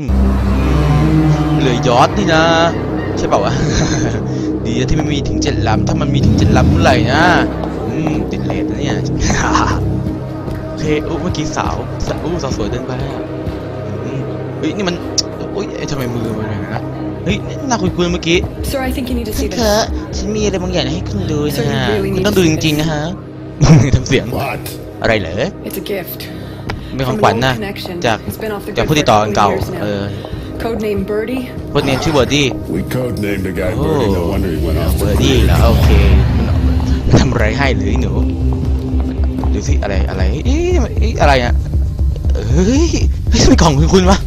อืมเหลือยอดนี่นะ ใช่เปล่าวะ ดีนะที่ไม่มีถึงเจ็ดลำถ้ามันมีถึงเจ็ดลำเมื่อไหร่นะอืมติดเลทนะเนี่ย โอเคอู้เมื่อกี้สาวสาวอู้สาวสวยเดินไปอะอืมเฮ้ยนี่มันอุ้ยเอ้ยทำไมมือมันอย่างนั้นนะเฮ้ยนี่น่าคุยคุยเมื่อกี้ Sir, I think you need to see เธอ this. ฉันมีอะไรบางอย่างให้คุณดูนะ Sir, you really คุณ need ต้อง to ดูจ see ริงๆ this. นะฮะทำเสียง What? อะไรเหรอ It's a gift. เป็นของ From ขวัญ an old นะ connection. จาก It's been off the จาก grid ผู้ for ติ a ดต่ออัน couple เก่า years เอ now. อ Codename Birdie. คนเนมชื่อเบอร์ดี้ We codenamed the guy Oh. Birdie. No wonder he went off เบ the อร์ดี้ grid. แล้วโอเคมันมันทำอะไรให้หรือไอ้หนูดูสิอะไรอะไรเอ๊ะเอ๊ะอะไรอะเฮ้ยเฮ้ยทำไมกล่องคุณคุณวะ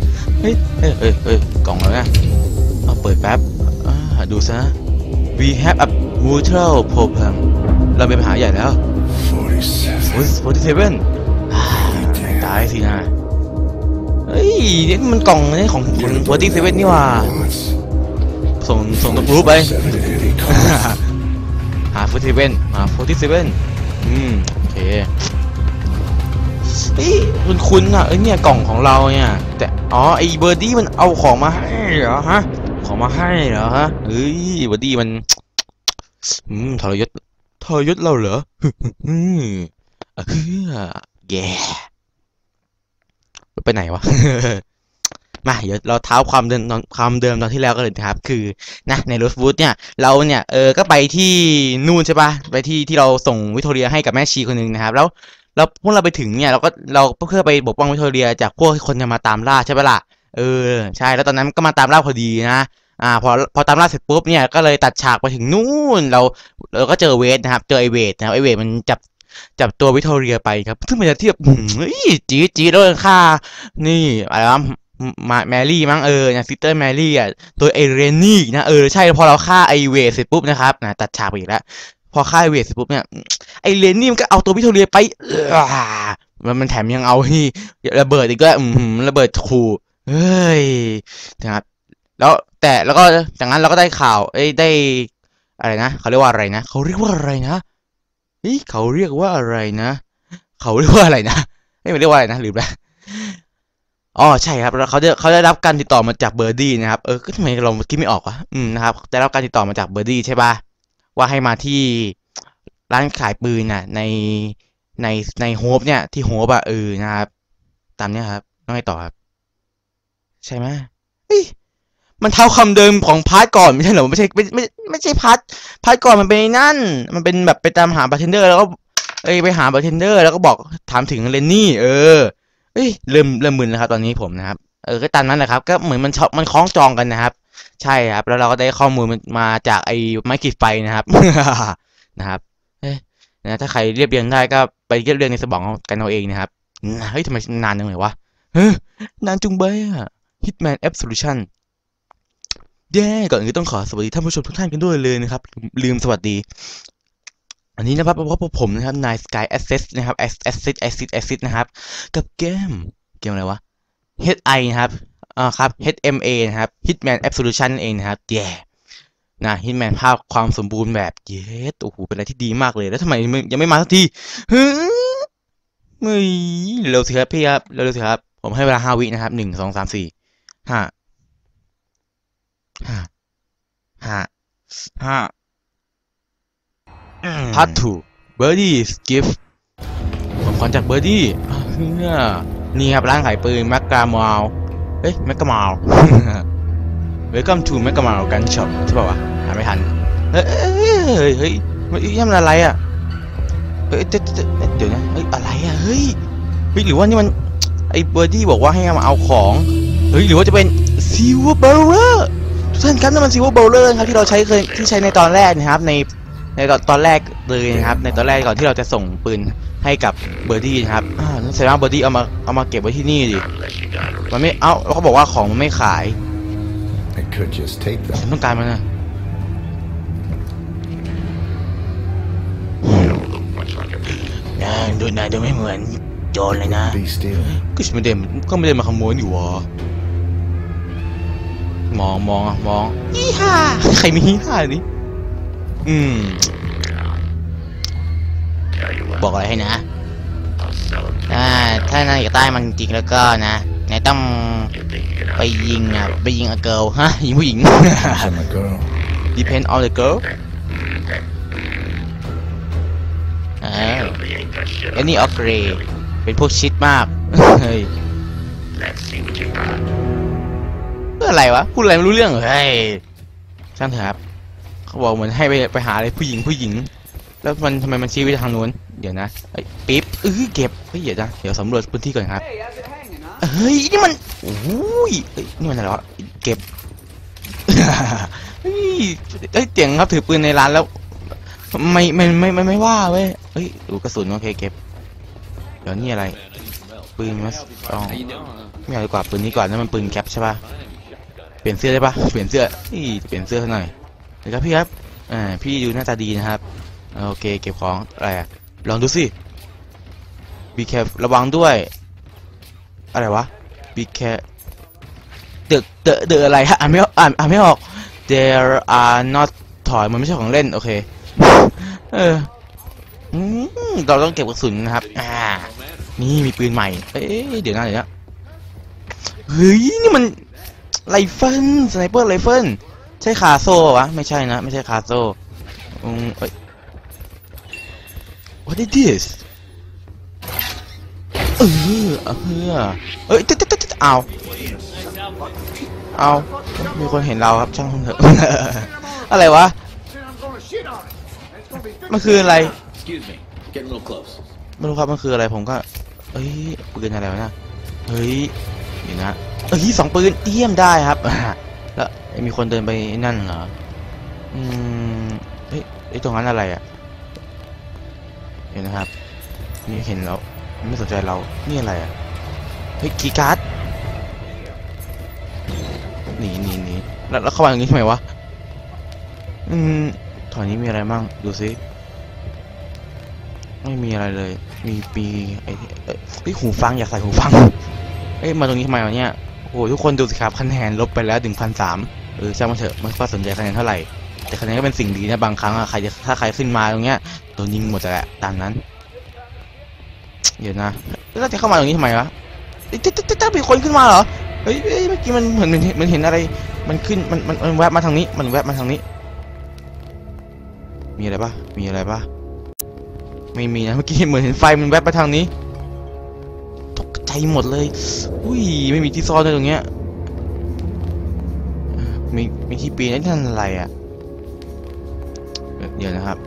เฮ้ยเฮ้ยเฮ้ยเฮ้ยกล่องอะไรนะเอาเปิดแป๊บอ่าดูซะ we have a mutual problem เรามีปัญหาใหญ่แล้ว 47. โอ้ย47อ่า ตายสินะเฮ้ยนี่มันกล่องนี่ของของ47นี่หว่า Bullets. ส่งส่งตัวกรุ๊ปไป Seven to eighty calls. หาฟูทิเว่นหาฟูทิเว่นอืม โอเคเฮ้ยคุณคุณอะเอ้ยเนี่ยกล่องของเราเนี่ยแต่อ๋อไอ้เบอร์ดี้มันเอาของมาให้เหรอฮะ ของมาให้เหรอฮะเฮ้ยเบอร์ดี้มันอืมทรยศทรยศเราเหรออืมเออแย่ ไปไหนวะ มาเดี๋ยวเราเท้าความเดิมตอนความเดิมตอนที่แล้วกันเลยนะครับ คือนะในโรสวูดเนี่ย เราเนี่ยเออก็ไปที่นู่นใช่ปะไปที่ที่เราส่งวิโทเรียให้กับแม่ชีคนหนึ่งนะครับ แล้วแล้วพวกเราไปถึงเนี่ยเราก็เราเพื่อไปปกป้องวิโทเรีย จากพวกคนจะมาตามล่าใช่ปะล่ะเออใช่แล้วตอนนั้นก็มาตามล่าพอดีนะอ่าพอพอตามล่าเสร็จปุ๊บเนี่ยก็เลยตัดฉากไปถึงนู่นเราเราก็เจอเวทนะครับ เจอไอเวทนะครับไอเวทมันจับ จับตัววิโทเรียไปครับ ซึ่งมันจะเทียบจี๊ดจี๊ดแล้วฆ่า นี่อะไรวะมาแมรี่มั้งเออนี่ซิสเตอร์แมรี่อะโดยไอเรนนี่นะเออใช่พอเราฆ่าไอเวทเสร็จปุ๊บนะครับนะตัดฉากไปอีกแล้วพอฆ่าไอเวทเสร็จปุ๊บเนี่ยไอเรนนี่มันก็เอาตัวพิโทเรียไปมันมันแถมยังเอาที่ระเบิดอีกก็อืมระเบิดขู่เฮ้ยนะครับแล้วแต่แล้วก็จากนั้นเราก็ได้ข่าว เอ้ยได้ อะไรนะเขาเรียกว่าอะไรนะเขาเรียกว่าอะไรนะ ฮ้ยเขาเรียกว่าอะไรนะ เขาเรียกว่าอะไรนะเฮ้ยมันเรียกว่าอะไรนะลืมแล้วอ๋อใช่ครับแล้วเขาจะเขาได้รับการติดต่อมาจากเบอร์ดี้นะครับเออก็ทำไมเราคิดไม่ออกวะอืมนะครับได้รับการติดต่อมาจากเบอร์ดี้ใช่ปะว่าให้มาที่ร้านขายปืนน่ะ ในในในโฮปเนี่ย ที่โฮปอะเออนะครับ ตามเนี้ยครับต้องให้ต่อครับ ใช่ไหมเฮ้ย มันเท่าคำเดิมของพาร์ทก่อนไม่ใช่เหรอไม่ใช่ไม่ไม่ไม่ใช่พาร์ทพาร์ทก่อนมันเป็นไอ้นั่น มันเป็นแบบไปตามหาบาร์เทนเดอร์แล้วก็เอ้ยไปหาบาร์เทนเดอร์แล้วก็บอกถามถึงเลนนี่ เออเอ้ยเริ่มเริ่มมึนแล้วครับตอนนี้ผมนะครับเออก็ตามนั้นแหละครับ ก็เหมือนมันชอบมันคล้องจองกันนะครับ ใช่ครับ แล้วเราก็ได้ข้อมูลมาจากไอ้ไม้ขีดไฟนะครับนะครับเอ้นะถ้าใครเรียบเรียงได้ก็ไปเรียบเรียงในสมองกันเอาเองนะครับเฮ้ยทำไมนานจังเลยวะเฮ้ยนานจุงเบยอะ Hitman Absolution แย่ก่อนอื่นต้องขอสวัสดีท่านผู้ชมทุกท่านกันด้วยเลยนะครับ ลืมสวัสดี อันนี้นะครับเพราะผมนะครับนาย Sky Access นะครับ Access Access Access นะครับ กับเกม เกมอะไรวะ HI นะครับอ่าครับ HMA นะครับ Hitman Absolution นั่นเองนะครับแย่นะ Hitman ภาพความสมบูรณ์แบบเย้โอ้โหเป็นอะไรที่ดีมากเลยแล้วทำไมยังไม่มาสักทีฮึไม่เร็วสิครับพี่ครับเร็วสิครับ ผมให้เวลาห้าวินะครับหนึ่งสองสามสี่ห้า ห้าห้าห้าพาร์ททูเบอร์ดี้กิฟผมขวัญจากเบอร์ดี้เนี่ยนี่ครับร้านขายปืนแมกกามาวเอ้ยแมกกามาว Welcome to แมกกามาวกันช็อปใช่ป่าวะอ่านไม่ทัน เฮ้ย เฮ้ยเฮ้ยเฮ้ยนี่มันอะไรอะ เฮ้ย เดี๋ยวเดี๋ยวเดี๋ยวนะ เฮ้ย อะไรอะเฮ้ยเฮ้ยหรือว่านี่มัน ไอ้เบอร์ดี้บอกว่าให้มาเอาของ เฮ้ย หรือว่าจะเป็นซิลเวอร์เบลเลอร์ ทุกท่านครับนั่นมันซิลเวอร์เบลเลอร์ครับที่เราใช้เคยที่ใช้ในตอนแรกนะครับ ในในตอนตอนแรกเลยนะครับ ในตอนแรกก่อนที่เราจะส่งปืนให้กับเบอร์ดี้นะครับอ่านั่นแสดงว่าเบอร์ดี้เอามาเอามาเก็บไว้ที่นี่ดิมันไม่เอาแล้วเขาบอกว่าของมันไม่ขาย I could just take ผม them. ต้องการมันนะนายดูนายดูไม่เหมือนโจรเลยนะ Be stealing. ก็ฉันไม่ได้ก็ไม่ได้มาขโมยนี่หวะ มองมองอะมองฮีฮ่าใครมีฮีฮ่านี่อืม บอกอะไรให้นะอ่าถ้านายอยากได้มันจริงแล้วก็นะนายต้องไปยิงอะไปยิงอะเกิลฮะยิงผู้หญิง Depends on the girl. depend on the girl อ่าอันนี้ออเกรเป็นพวกชิดมาก เฮ้ย เพื่ออะไรวะพูดอะไรไม่รู้เรื่องเหรอเฮ้ยช่างเถอะครับเขาบอกเหมือนให้ไปไปหาอะไรผู้หญิงผู้หญิง แล้วมันทำไมมันชี้ไปทางนู้นเดี๋ยวนะไอ้ปิ๊บเออเก็บเฮ้ยเดี๋ยวนะเดี๋ยวสำรวจพื้นที่ก่อนครับเฮ้ยนี่มันโอ้ยเอ้ยนี่มันอะไรวะเก็บเฮ้ยเอ้ยเจ๋งครับถือปืนในร้านแล้ว ไม่ไม่ไม่ไม่ไม่ว่าเว้ยเฮ้ยดูกระสุนโอเคเก็บเดี๋ยวนี่อะไรปืนมัสตองไม่เอาดีกว่าปืนนี้ก่อนนั่นมันปืนแคปใช่ปะ ลี่ยนเสื้อได้ปะเปลี่ยนเสื้อนี่เปลี่ยนเสื้อซะหน่อยเดี๋ยวครับพี่ครับอ่าพี่ดูหน้าตาดีนะครับโอเคเก็บของอะไรลองดูสิ be c a r e f ระวังด้วย อะไรวะ be care เดอะเดอะเดอะอะไรฮะอ่านไม่ออกอ่านอ่านไม่ออก there are not toy มันไม่ใช่ของเล่นโอเคเออเราต้องเก็บกระสุนนะครับ อ่า นี่มีปืนใหม่ เอ๊ะเดี๋ยวนะเดี๋ยวนะเฮ้ยนี่มัน ไรเฟิลสไนเปอร์ไรเฟิลใช่คาโซ่วะไม่ใช่นะ ไม่ใช่คาโซ่อืมเอ้ย what is this เออเออเอ้ยตึ๊ดตึ๊ดตึ๊ดตึ๊ดเอาเอามีคนเห็นเราครับช่างมันเถอะอะไรวะ มันคืออะไร Excuse me. Get a little close. ไม่รู้ครับมันคืออะไรผมก็เอ้ยปืนอะไรวะนะเฮ้ย เดี๋ยวนะเอ้ยสองปืนเยี่ยมได้ครับแล้วมีคนเดินไปนั่นเหรออืมเฮ้ยไอตรงนั้นอะไรอะเห็นนะครับนี่เห็นแล้วไม่สนใจเรานี่อะไรอะเฮ้ยกีการ์ดหนีหนีหนีแล้วแล้วเข้ามาอย่างนี้ทำไมวะอืมถอยนี้มีอะไรมั่งดูซิไม่มีอะไรเลย มีปีไอ้เอ้หูฟังอยากใส่หูฟัง เอ้ยมาตรงนี้ทำไมวะเนี่ยโอ้โหทุกคนดูสิครับคะแนนลบไปแล้วถึงพันสามเออช่างมันเถอะไม่ค่อยสนใจคะแนนเท่าไหร่ แต่คะแนนก็เป็นสิ่งดีนะบางครั้งอะใครจะถ้าใครขึ้นมาตรงเนี้ยโดนยิงหมดแหละตามนั้นเดี๋ยวนะแล้วจะเข้ามาตรงนี้ทำไมวะเอ้ยจะจะจะมีคนขึ้นมาเหรอเฮ้ยเมื่อกี้มันเหมือนมันเห็นมันเห็นอะไร มันขึ้นมันมันมันแวบมาทางนี้ มันแวบมาทางนี้ มีอะไรปะมีอะไรปะไม่มีนะเมื่อกี้เหมือนเห็นไฟมันแวบไปทางนี้ หมดเลย อุ้ย ไม่มีที่ซ่อนเลยตรงเนี้ยเอ่อมีมีที่ปีนนั่นอะไรอะ เดี๋ยวนะครับ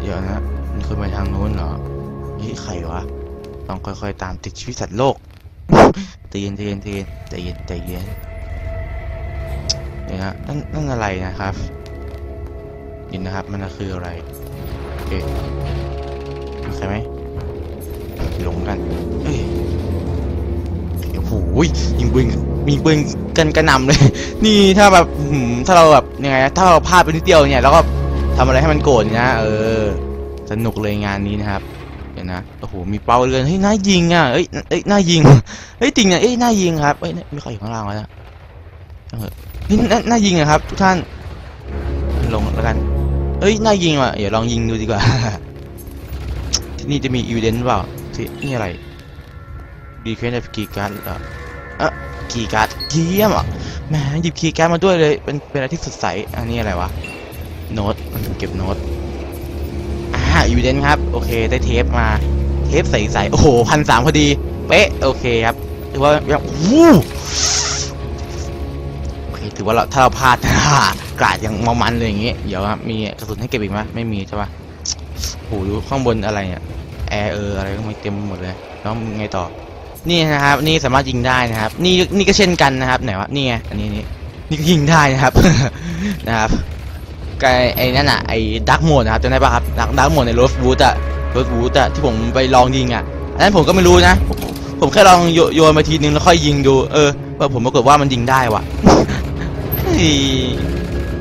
เดี๋ยวนะมันคือไปทางนู้นเหรอเฮ้ยใครวะ ต้องค่อยๆ ตามติดชีวิตสัตว์โลกใจเย็นใจเย็นใจเย็นใจเย็นใจเย็นเดี๋ยวนะนั่นนั่นอะไรนะครับเดี๋ยวนะครับ มันคืออะไรโอเคมีใครไหมหลงกันเอ้ย โอ้โหยิงปืนมีปืนกันกระหนำเลย นี่ถ้าแบบถ้าเราแบบยังไงถ้าเราพลาดไปนิดเดียวเนี่ยแล้วก็ทำอะไรให้มันโกรธนะเออ สนุกเลยงานนี้นะครับเดี๋ยวนะโอ้โหมีเป้าเรือนเฮ้ยน่ายิงอะเอ้ยเอ้ยน่ายิงเฮ้ยจริงอะเอ้ยน่ายิงครับเอ้ยไม่ค่อยอยู่ข้างล่างแล้วนะเถอะเฮ้ยน่าน่ายิงอะครับ ทุกท่าน ลงแล้วกันเอ้ยน่ายิงว่ะเดี๋ยวลองยิงดูดีกว่าที่นี่จะมีอีเวนต์เปล่าที่นี่อะไร ดีเคสกีการ์ดเหรอเอะกีการ์ดเยี่ยมอะแหมหยิบคีย์การ์ดมาด้วยเลยเป็นเป็นอะไรที่สดใสอันนี้อะไรวะโน้ตมันเก็บโน้ตอ่าอีเวนต์ครับโอเคได้เทปมาเทปใสๆโอ้โหพันสามพอดีเป๊ะโอเคครับถือว่าแบบวู้โอเคถือว่าเราถ้าเราพลาดกราดยังมอมันเลยอย่างงี้เดี๋ยวครับมีกระสุนให้เก็บอีกไหมไม่มีใช่ปะโหดูข้างบนอะไรเนี่ยแอร์เอออะไรก็ไม่เต็มหมดเลยแล้วไงต่อ นี่นะครับ นี่สามารถยิงได้นะครับ นี่นี่ก็เช่นกันนะครับไหนวะนี่ไงอันนี้นี่นี่ก็ยิงได้นะครับ นะครับไอ้ไอ้นั่นอะไอ้ดักโหมดนะครับจำได้ปะครับดักดักโหมดในโรสวูดอะโรสวูดอะที่ผมไปลองยิงอะอันนั้นผมก็ไม่รู้นะ ผมแค่ลองโยนมาทีนึงแล้วค่อยยิงดู เออว่าผมปรากฏว่ามันยิงได้ว่ะ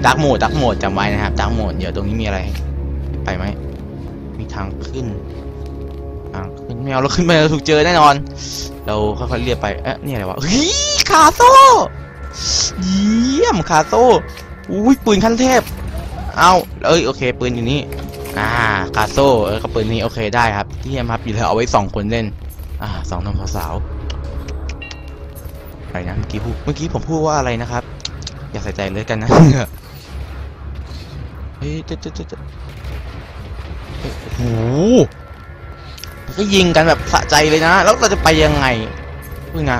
ดักโหมดดักโหมดจำไว้นะครับดักโหมดเดี๋ยวตรงนี้มีอะไร ไปไหมมีทางขึ้น ไม่เอาเราขึ้นไปเราถูกเจอแน่นอน เราค่อยๆเรียบไปเอ๊ะนี่อะไรวะเฮ้ยคาโซ่เยี่ยมคาโซ่อุ้ยปืนขั้นเทพเอาเอ้ยโอเคปืนอยู่นี่อ่าคาโซ่เออก็ปืนนี้โอเคได้ครับเยี่ยมครับอยู่แล้วเอาไว้สองคนเล่นอ่าสองนุ่มสาวอะไรนะเมื่อกี้พูดเมื่อกี้ผมพูดว่าอะไรนะครับ อย่าใส่ใจเลยกันนะเฮ้ยเจ๊เจ๊เจ๊เจ๊โอ้โห ก็ยิงกันแบบสะใจเลยนะ แล้วเราจะไปยังไงพึ่งนะ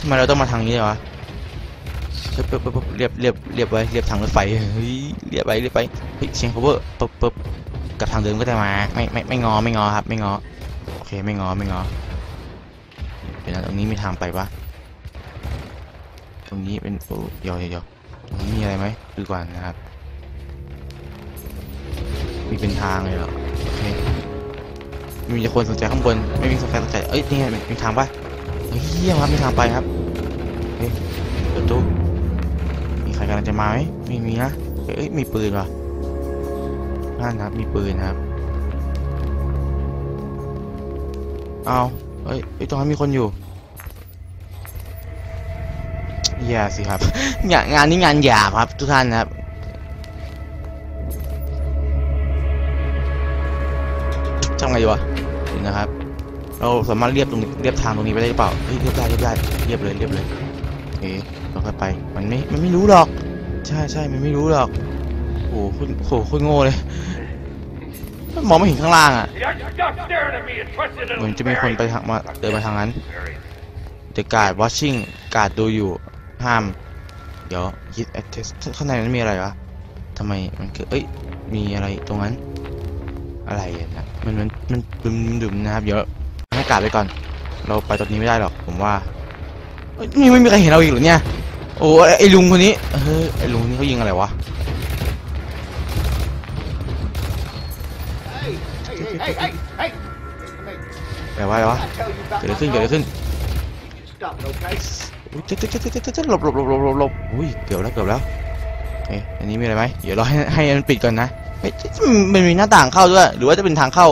ทำไมเราต้องมาทางนี้เลยวะปึ๊บปึ๊บเรียบเรียบเรียบไว้เรียบทางรถไฟเฮ้ยเรียบไปเรียบไปเฮ้ยเชียง cover ปึ๊บปึ๊บกับทางเดิมก็จะมาไม่ไม่ไม่งอไม่งอครับ ไม่งอโอเคไม่งอไม่งอเดี๋ยวนตรงนี้มีทางไปปะตรงนี้เป็นโอ้เดี๋ยวเดี๋ยวเดี๋ยตรงนี้มีอะไรไหมดูก่อนนะครับ มีเป็นทางเลยเหรอ มีคนสนใจข้างบน ไม่มีสนใจสนใจ เอ้ย นี่ไงมีทางปะเฮียครับ มีทางไปครับเฮ้ยเปิดตู้มีใครกำลังจะมาไหมไม่มีนะ เอ้ย มีปืนว่ะนั่นนะครับ มีปืนนะครับ เอาเอ้ยเอ้ยตรงนั้นมีคนอยู่แย่สิครับ งานนี้งานหยาบครับ ทุกท่านครับทำไงดีวะ นะครับ เราสามารถเรียบตรงเรียบทางตรงนี้ไปได้หรือเปล่าเฮ้ยเรียบได้เรียบได้เรียบเลยเรียบเลยโอเคเราค่อยไปมันไม่มันไม่รู้หรอก ใช่ใช่มันไม่รู้หรอกโอ้โหโคตรโหโคตรโง่เลยมองไม่เห็นข้างล่างอะเหมือนจะมีคนไปทางมาเดินมาทางนั้น The guard watching กาดดูอยู่ห้ามเดี๋ยวคิดข้างในนั้นมีอะไรวะทำไมมันคือเอ้ยมีอะไรตรงนั้น อะไรนะมันมันมันดุมดุมนะครับ เดี๋ยวให้กาดไปก่อน เราไปตรงนี้ไม่ได้หรอก ผมว่านี่ไม่มีใครเห็นเราอีกหรอเนี่ย โอ้ไอลุงคนนี้เฮ้ยไอลุงนี่เขายิงอะไรวะ Hey, hey, hey! อะไรวะอะไรวะ I tell you about เกิดอะไรขึ้นเกิดอะไรขึ้นอุ้ยเจ๊เจ๊เจ๊เจ๊เจ๊เจ๊หลบหลบหลบหลบหลบหลบอุ้ยเกือบแล้วเกือบแล้วเอ๊ะอันนี้มีอะไรไหมเดี๋ยวเราให้ให้มันปิดก่อนนะ เฮ้ยมันมีหน้าต่างเข้าด้วย หรือว่าจะเป็นทางเข้า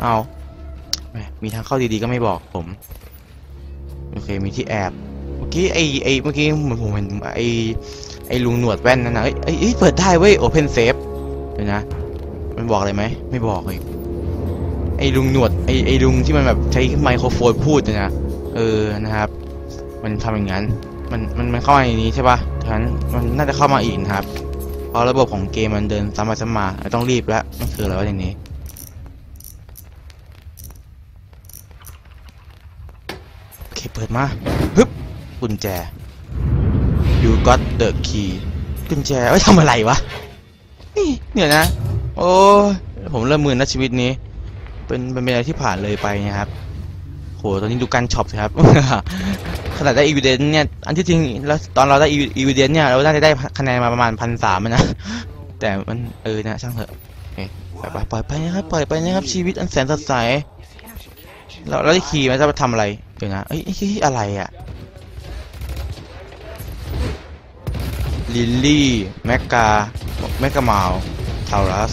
เอามีทางเข้าดีๆก็ไม่บอกผม โอเค มีที่แอบ เมื่อกี้ไอไอเมื่อกี้เหมือนผมเห็นไอไอลุงหนวดแว่นนั่นนะเอ้ยเปิดได้เว้ย Open Safe เดี๋ยวนะ มันบอกอะไรไหม ไม่บอกเลย ไอลุงหนวดไอไอลุงที่มันแบบใช้ไมโครโฟนพูดเนี่ยนะ เออ นะครับ มันทำอย่างนั้น มัน มัน มันเข้ามาในนี้ใช่ปะฉะนั้นมันน่าจะเข้ามาอีกนะครับ ราะระบบของเกมมันเดินซ้ำไปซ้ำมาต้องรีบแล้วมันคืออะไรวะอย่างนี้โอเคเปิดมาฮึบกุญแจ you got the key กุญแจไว้ทำอะไรวะนี่เนี่ยนะ โอ้ผมเริ่มมือนะชีวิตนี้ เป็นเป็นอะไรที่ผ่านเลยไปนะครับโหตอนนี้ดูการช็อปสิครับ ขนาดได้อีว d เดนเนี่ย อันที่จริงแล้วตอนเราได้อีว d เดนเนี่ยเราน่าจะได้คะแนนมาประมาณพันสามนะ แต่มันเออนะช่างเถอะโอเคปล่อยไปปล่อยไปนะครับปล่อยไปนะครับชีวิตอันแสนสดใสเราเราได้ขี่มันจะมาทำอะไรเดี๋ยวนะเอ้ยเอ้ยเอ้ยอะไรอะลิลลี่แมกกาแมกกามาลทารัส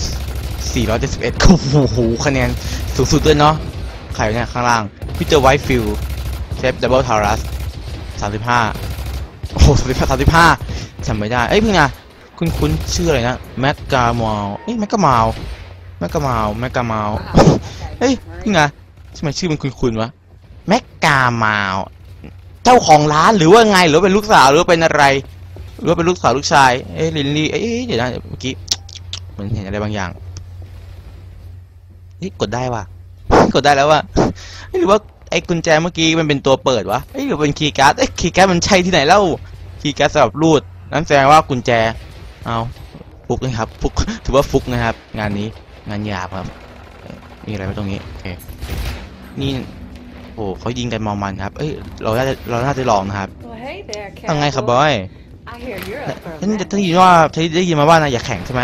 471โอ้โหคะแนนสูงสุดด้วยเนาะใครวะเนี่ยข้างล่างพีเตอร์ไวท์ฟิลเชฟดับเบิลทารัส 35โอ้โห35 35จำไม่ได้ เอ้ยเพิ่งนะคุณคุณชื่ออะไรนะแมกกาเมาเอ้ยแมกกาเมาแมกกาเมาแมกกาเมาเฮ้ยเพิ่งนะทำไมชื่อมันคุณคุณวะแมกกาเมาเจ้าของร้านหรือว่าไงหรือเป็นลูกสาวหรือเป็นอะไร หรือเป็นลูกสาวลูกชายเอ้ยลินลี่เอ้ยเดี๋ยวนะเมื่อกี้มันเห็นอะไรบางอย่างเฮ้ยกดได้ว่ะกดได้แล้วว่ะหรือว่า ไอ้กุญแจเมื่อกี้มันเป็นตัวเปิดวะเอ้ยหรือเป็นคีย์การ์ดเอ้ยคีย์การ์ดมันใช่ที่ไหนเล่าคีย์การ์ดสำหรับรูดนั่นแสดงว่ากุญแจเอาฟุกนะครับฟุกถือว่าฟุกนะครับ งานนี้งานหยาบครับเอ้ยมีอะไรไหมตรงนี้โอเคนี่โอ้เขายิงกันเมอมันครับ เอ้ยเราน่าจะเราน่าจะลองนะครับ Well, hey there, ยังไงครับบ cowboy. อย I hear you're up for ฉัน a จะ match. ได้ยินว่าฉันได้ยินมาว่านะอย่าแข่งใช่ไหม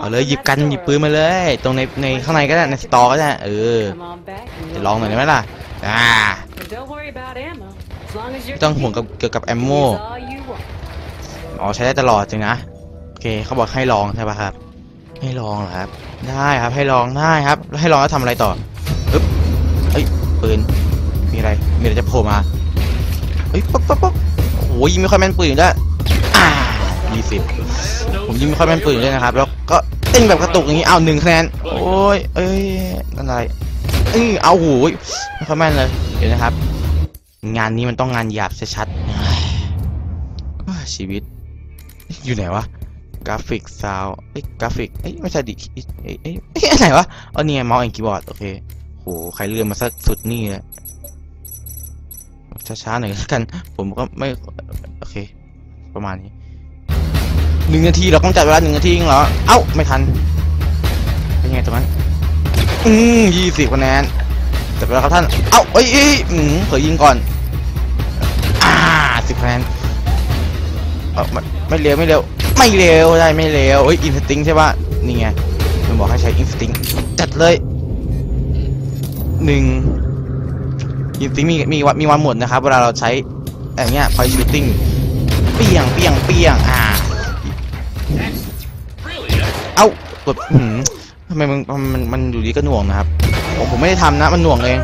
เอาเลย from หยิบ that กัน store. หยิบปืนมาเลย ตรงในในข้างในก็ได้ในสตอร์ก็ได้เออ Come on back and จะ we'll ลองหน่อยได้ไหมล่ะอ่า But don't worry about ammo. As long as you're ไม่ต้องห่วงกับเกี่ยวกับแอมโม use all you want. อ๋อใช้ได้ตลอดจริงนะโอเคเขาบอกให้ลองใช่ปะครับ ให้ลองเหรอครับ ได้ครับให้ลองได้ครับแล้วให้ลองแล้วทำอะไรต่อปึ๊บเอ้ยปืนมีอะไรมีอะไรจะโผล่มาเอ้ยปั๊บปั๊บปั๊บโอ้ยยิงไม่ค่อยแม่นปืนอยู่ด้วยอ่ายี่สิบ ผมยิงไม่ค่อยแม่นปืนอยู่ด้วยนะครับ แล้วก็เต้นแบบกระตุกอย่างนี้เอาหนึ่งคะแนนโอ้ยเอ้ยอะไรเอ้ยเอาหยไม่ค่อยแม่นเลยเดี๋ยวนะครับ งานนี้มันต้องงานหยาบชัดๆชีวิต อยู่ไหนวะกราฟิกซาวเอ้ยกราฟิกเอ้ยไม่ใช่ดิเอ้ยเอ้ยอ้ยอันไหนวะอ๋อนี่ไงเมาส์แอนคีย์บอร์ดโอเคโหใครเลื่อนมาสักสุดนี่เลยช้าๆหน่อยแล้วกัน ผมก็ไม่ โอเค ประมาณนี้ หนึ่งนาทีเราต้องจัดเวลาหนึ่งนาทีเองเหรอ เอ้า ไม่ทัน เป็นไงตรงนั้น อืมยี่สิบคะแนนจัดเวลาครับท่าน เอ้าเอ้ยเอ้ยอืมเผยยิงก่อน อ่าสิบคะแนนเอ้าไม่ไม่เร็วไม่เร็ว ไม่เร็วได้ไม่เร็วเอ้ยอินสติ้งใช่ปะนี่ไงมันบอกให้ใช้อินสติ้งจัดเลยหนึ่งอินสติ้งมีมีวันมีวันหมดนะครับ เวลาเราใช้อย่างเงี้ยพอยชูตติ้งเปียงเปียงเปียงอ่า เอ้ากดหืมทำไมมันมันมันอยู่ดีก็หน่วงนะครับผมผมไม่ได้ทำนะมันหน่วงเอง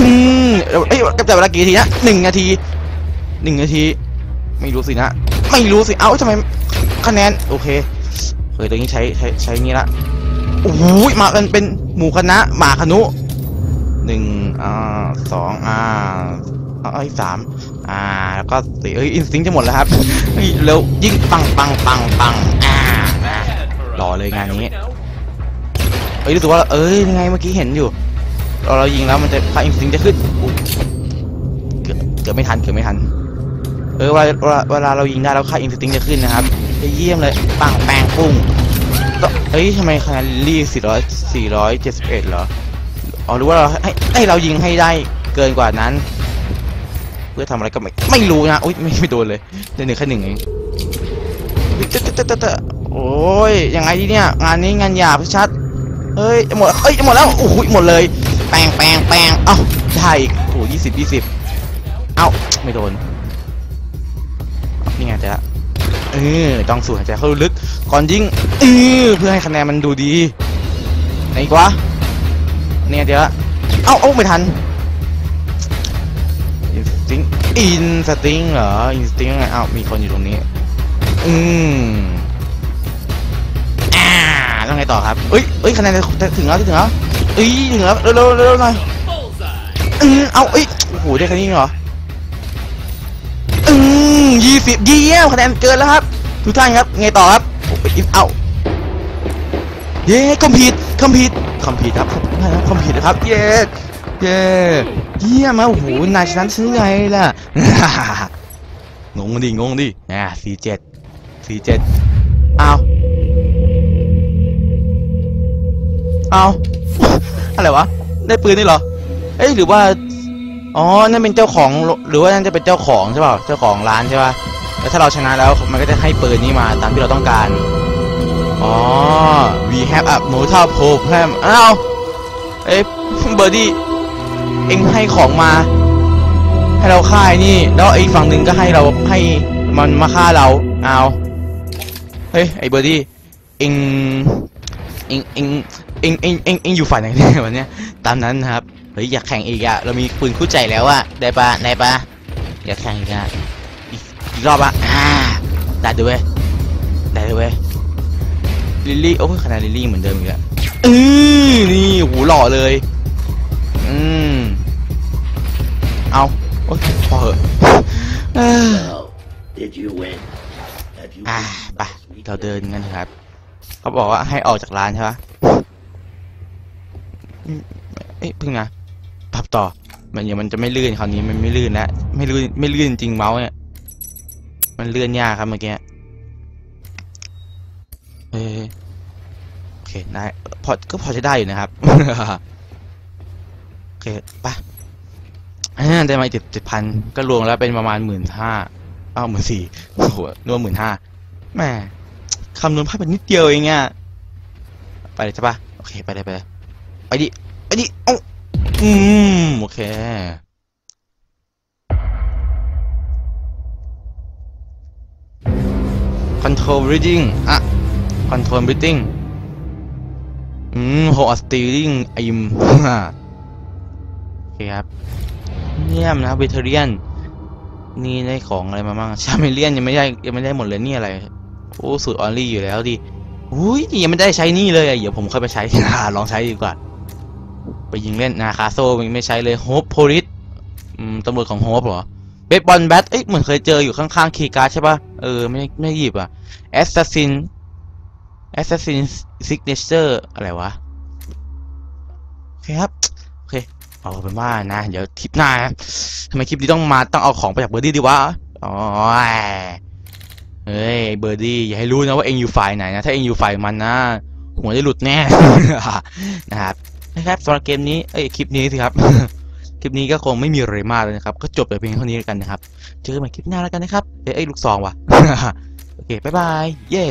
อืมเอ้ยกับแต่เวลากี่ทีนะหนึ่งนาทีหนึ่งนาที ไม่รู้สินะ ไม่รู้สิ เอ้าทำไมคะแนน โอเคเฮ้ยตัวนี้ใช้ใช้ใช้นี่ละโอ้โหมาเป็นเป็นหมู่คณะหมาคณุหนึ่งอ่าสองอ่า เอ้ยสามอ่า แล้วก็สี่เอ้ยอินสติ้งจะหมดแล้วครับเฮ้ยเร็วยิ่งปังปังปังปังอ่าอ่ารอเลยงานนี้เอ้ยรู้สึกว่าเอ้ยยังไงเมื่อกี้เห็นอยู่เราเรายิงแล้วมันจะค่าอินสติ้งจะขึ้นเกือบเกือบไม่ทันเกือบไม่ทันเออเวลาเวลาเรายิงได้แล้วค่าอินสติ้งจะขึ้นนะครับจะเยี่ยมเลยปังแปงปุ้งเอ้ยทำไมคะแนนรีสี่ร้อยสี่ร้อยเจ็ดสิบเอ็ดเหรออ๋อหรือว่าเราให้เรายิงให้ได้เกินกว่านั้น เพื่อทำอะไรก็ไม่ไม่รู้นะอุ้ยไม่ไม่โดนเลยได้หนึ่งแค่หนึ่งเองเตะเตะเตะโอ้ยยังไงดีเนี่ยงานนี้งานหยาบชัดเฮ้ยหมดเอ้ยหมดแล้วโอ้โหหมดเลย แปงแปงแปงเอ้าได้อีกโอ้โหยี่สิบยี่สิบเอ้าไม่โดนนี่ไงเจ๊ละเออต้องสูดหายใจเข้าลึกก่อนยิงเออเพื่อให้คะแนนมันดูดีไหนกวะเนี่ยเจ๊ละเอ้าเอ้าไม่ทัน ติ้งอินสติ้งเหรออินสติ้งไงเอ้ามีคนอยู่ตรงนี้ อืมอ่าแล้วไงต่อครับเอ้ยเอ้ยคะแนนจะถึงแล้วจะถึงแล้วเอ้ยถึงแล้วเร็วเร็วเร็วหน่อยอืมเอาเอ้ยโอ้โหได้แค่นี้เหรออืมยี่สิบเยี่ยมคะแนนเกินแล้วครับทุกท่านครับไงต่อครับอ้ไปอินเอาเย้คอมพิวต์คอมพิวต์คอมพิวต์ครับคอมพิวต์ครับเย้ เย้เยี่ยมมาโอ้โหนายชนะฉันไงล่ะงงดิงงดิอ่าสี่เจ็ดสี่เจ็ดเอาเอาอะไรวะ ได้ปืนนี่เหรอ เอ้ยหรือว่า อ๋อ นั่นเป็นเจ้าของ หรือว่านั่นจะเป็นเจ้าของใช่ป่าเจ้าของร้านใช่ป่ะ แล้วถ้าเราชนะแล้วมันก็จะให้ปืนนี้มาตามที่เราต้องการ อ๋อ we have a mortal problem อ้าว เอ้ยเบอร์ดี้ เอ็งให้ของมา ให้เราฆ่าไอ้นี่ แล้วไอ้ฝั่งหนึ่งก็ให้เราให้มันมาฆ่าเราเอาเฮ้ยไอ้เบอร์ดี้เอ็งเอ็งเอ็งเอ็งเอ็งเอ็งเอ็งอยู่ฝ่ายไหนเนี่ยวันเนี้ยตามนั้นนะครับเฮ้ยอยากแข่งอีกอะเรามีปืนคู่ใจแล้วอะได้ปะได้ปะอยากแข่งอีกอะอีกรอบอะอ่าได้ด้วยเวยได้ด้วยเวยลิลลี่โอ้ยขนาดลิลลี่เหมือนเดิมอีกแล้วอือนี่หูหล่อเลย อืม เอาโอ๊ยพอเหอะเอ้อ Did you win? Have you อ่าไปเราเดินกันเถอะครับ เขาบอกว่าให้ออกจากร้านใช่ปะอืมเอ้ยเพิ่งนะพับต่อ มันเดี๋ยวมันจะไม่ลื่นคราวนี้มันไม่ลื่นแล้วไม่ลื่นไม่ลื่นจริงเมาส์เนี่ย มันเลื่อนยากครับเมื่อกี้เออโอเคได้พอก็พอจะได้อยู่นะครับโอ เคไปอ่าได้มาเจ็ดเจ็ดพันก็รวมแล้วเป็นประมาณหมื่นห้าอ้าวหมื่นสี่โอ้โหรวมหมื่นห้าแม่คำนวณพลาดไปนิดเดียวเองอะไปเลยใช่ปะโอเค ไปเลยไปเลยไปดิไปดิเอ้าอืมโอเค control reading อะ control reading อืม hold steering aim โอเคครับ เยี่ยมนะครับเวเทเรียน นี่ได้ของอะไรมาบ้างชาเมเลียนยังไม่ได้ยังไม่ได้หมดเลยนี่อะไร โอ้สูตรออลลี่อยู่แล้วดิอุ้ยยังไม่ได้ใช้นี่เลยอะเดี๋ยวผมค่อยไปใช้ลองใช้ดีกว่า ไปยิงเล่นนาคาโซยังไม่ใช้เลยโฮปโพลิสตำรวจของโฮปเหรอเบสบอลแบทเอ้ยเหมือนเคยเจออยู่ข้างๆคีการ์ใช่ปะเออไม่ไม่หยิบอะ Assassin Assassin Signature อร์อะไรวะโอเคครับ เอาเป็นว่านะ เดี๋ยวคลิปหน้านะทำไมคลิปนี้ต้องมาต้องเอาของไปจากเบอร์ดี้ดีวะอ๋อเฮ้ยเบอร์ดี้อย่าให้รู้นะว่าเองอยู่ฝ่ายไหนนะถ้าเองอยู่ฝ่ายมันนะหัวจะหลุดแน่นะครับนะครับสำหรับเกมนี้เอ้ยคลิปนี้สิครับ คลิปนี้ก็คงไม่มีอะไรมากเลยนะครับ ก็จบแต่เพียงเท่านี้แล้วกันนะครับ เจอกันใหม่คลิปหน้าแล้วกันนะครับเอ้ยเอ้ยลูกซองว่ะโอเคบ๊ายบายเย้